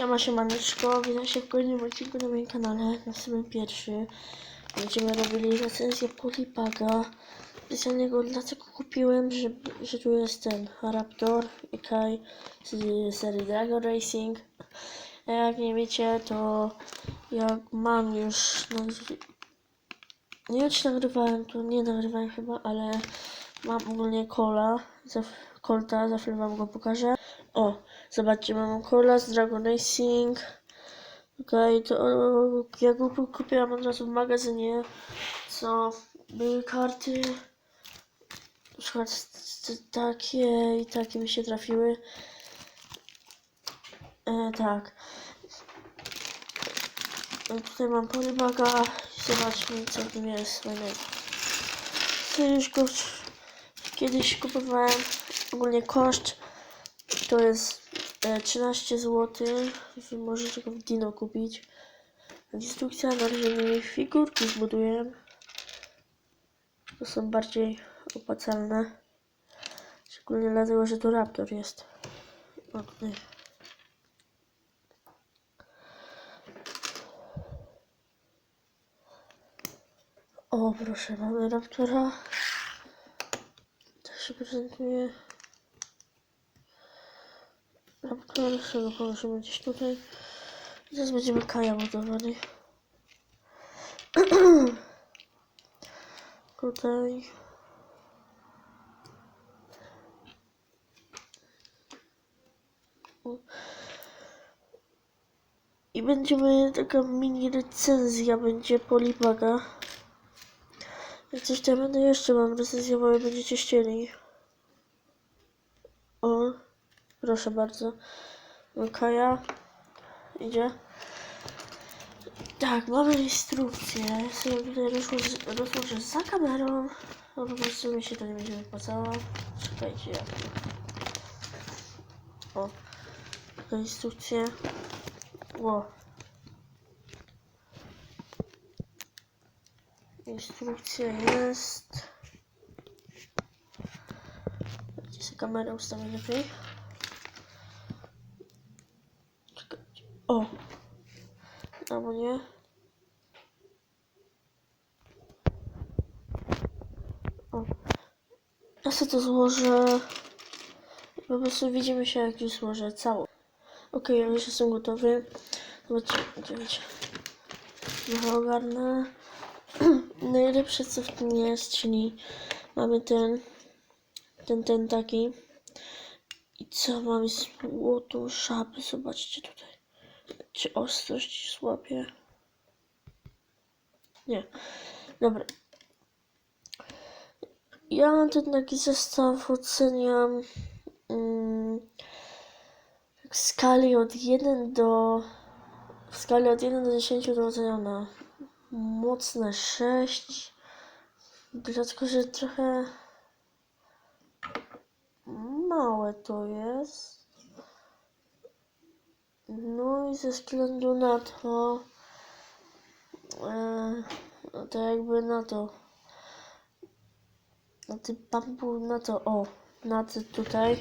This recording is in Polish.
Siema, siemaneczko, witam się w kolejnym odcinku na moim kanale, na samym pierwszy. Będziemy robili recenzję Polipaga. Specjalnie go dlatego kupiłem, że, że tu jest ten Raptor Kai z serii Dragon Racing. A jak nie wiecie, to jak mam już... nagry- Nie wiem, czy nagrywałem, to nie nagrywałem chyba, ale mam ogólnie kola, kolta, za chwilę wam go pokażę. O, zobaczcie, mam kola z Dragon Racing. Okej, to o, ja go ku- kupiłam od razu w magazynie, co były karty, na przykład takie i takie mi się trafiły. E, tak. E, tutaj mam polybaga i zobaczmy co w nim jest fajnego. To już go kiedyś kupowałem, ogólnie koszt to jest 13 zł. Możecie go w Dino kupić. Instrukcja na razie figurki zbuduję. To są bardziej opłacalne. Szczególnie dlatego, że to Raptor jest. O. O, proszę, mamy Raptora. Tak się prezentuje. Raptor, sobie położymy gdzieś tutaj. Teraz będziemy Kaja budowany. tutaj. I będziemy taka mini recenzja będzie Polibaga. Jak coś tam będę jeszcze mam recenzjować, będziecie chcieli. O, proszę bardzo. Kaja idzie. Tak, mamy instrukcję. Ja sobie tutaj rozłożę, za kamerą. No po prostu mi się to nie będzie wypłacało. Czekajcie, jak to. O, taka instrukcja. Ło. Instrukcja jest. Gdzie sobie kamerę ustawię lepiej? O! Albo nie. O. Ja sobie to złożę. Po prostu widzimy się, jak już złożę całą. Okej, ja już jestem gotowy. Zobaczcie, zobaczcie. Trochę ogarnę. Najlepsze co w tym jest, czyli mamy ten, ten, ten taki. I co mamy złotą szapę, zobaczcie tutaj. Czy ostrość złapie? Nie. Dobra. Ja ten taki zestaw oceniam mm, w skali od 1 do w skali od 1 do 10 to oceniam na mocne 6 dlatego, że trochę małe to jest no i ze względu na to e, no to jakby na to na tym bambu, na to o na to tutaj